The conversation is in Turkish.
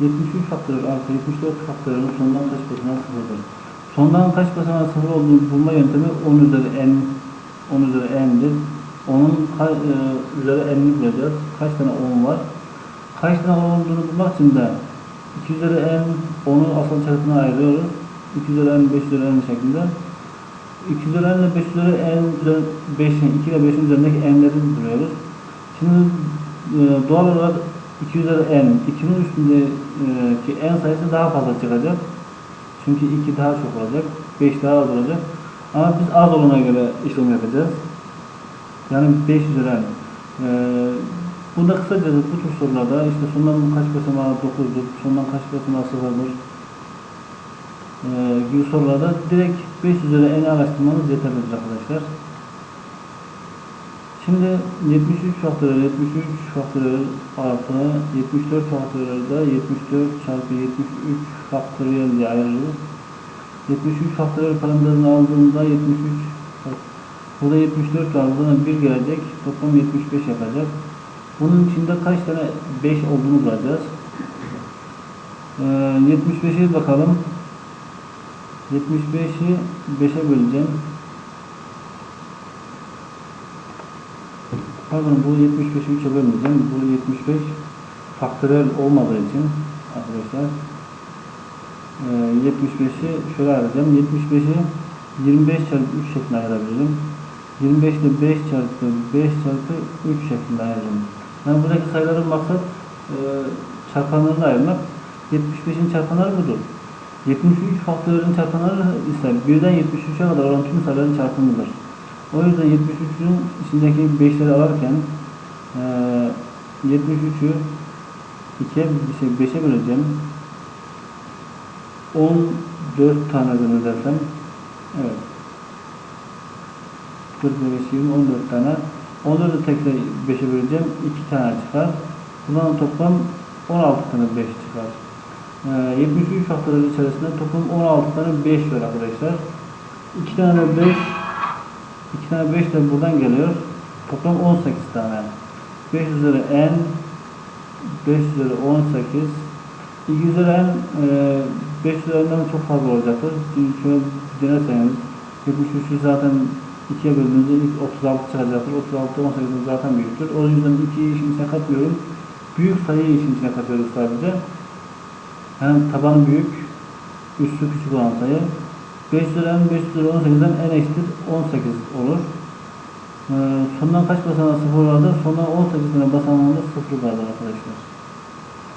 73 faktöriyel artı 74 faktöriyelin sondan kaç basamağı sıfırdır? Sondan kaç basamağı sıfır olduğunu bulma yöntemi 10 üzeri n 10 üzeri n'dir. Onun ka- e, üzeri n'ini bulacağız. Kaç tane 10 var? Kaç tane 10 olduğunu bulmak için de 2 üzeri n 10'u asal çarpına ayırıyoruz. 2 üzeri n 5 üzeri n şeklinde. 2 üzeri n ile 5 üzeri n üzeri 5'in 2 ile 5'in üzerindeki n'leri buluyoruz. Şimdi e, doğal olarak 2 üzeri n, 2'nin üstündeki n sayısı daha fazla çıkacak. Çünkü 2 daha çok olacak, 5 daha az olacak. Ama biz az olana göre işlem yapacağız. Yani 5 üzeri n. E, bunda kısaca bu tür sorularda işte sondan kaç basamağı 9'dur, sondan kaç basamağı 0'dır e, gibi sorularda direkt 5 üzeri n araştırmanız yeterlidir arkadaşlar. Şimdi 73 faktöriyel 73 faktöriyel artı 74 faktöriyel de 74 çarpı 73 faktöriyel diye ayırırız. 73 faktöriyel parantezini aldığında 73 bak, burada 74 var. Buradan 1 gelecek. Toplam 75 yapacak. Bunun içinde kaç tane 5 olduğunu bulacağız. Ee, 75'e bakalım. 75'i 5'e böleceğim. Pardon bu 75'i 3'e bölmeyeceğim. Bu 75 faktörel olmadığı için arkadaşlar e, 75'i şöyle ayıracağım. 75'i 25 çarpı 3 şeklinde ayırabilirim. 25 ile 5 çarpı 5 çarpı 3 şeklinde ayıracağım. Yani buradaki sayıların maksat e, çarpanlarını ayırmak. 75'in çarpanları budur. 73 faktörün çarpanları ise birden 73'e kadar olan tüm sayıların çarpımıdır. O yüzden 73'ün içindeki 5'leri alırken eee 73'ü 2'ye şey 5'e böleceğim. 14 tane zannedersem evet 45 20 14 tane 14'ü tekrar 5'e böleceğim 2 tane çıkar. Bundan toplam 16 tane 5 çıkar. Eee 73 faktörün içerisinde toplam 16 tane 5 var arkadaşlar. 2 tane 5 2 tane 5 de buradan geliyor. Toplam 18 tane. 5 üzeri n 5 üzeri 18 2 üzeri n e, 5 üzerinden çok fazla olacaktır. Şöyle denerseniz 73'ü zaten 2'ye böldüğünüzde ilk 36 çıkacaktır. 36 18'in zaten büyüktür. O yüzden 2'yi işin içine katmıyorum. Büyük sayıyı işin içine katıyoruz sadece. Yani tabanı büyük, üstü küçük olan sayı. 5 üzeri n 5 üzeri 18'den n eşittir 18 olur. Ee, sondan kaç basamağı sıfır vardır? Sondan 18 tane basamağında sıfır vardır arkadaşlar.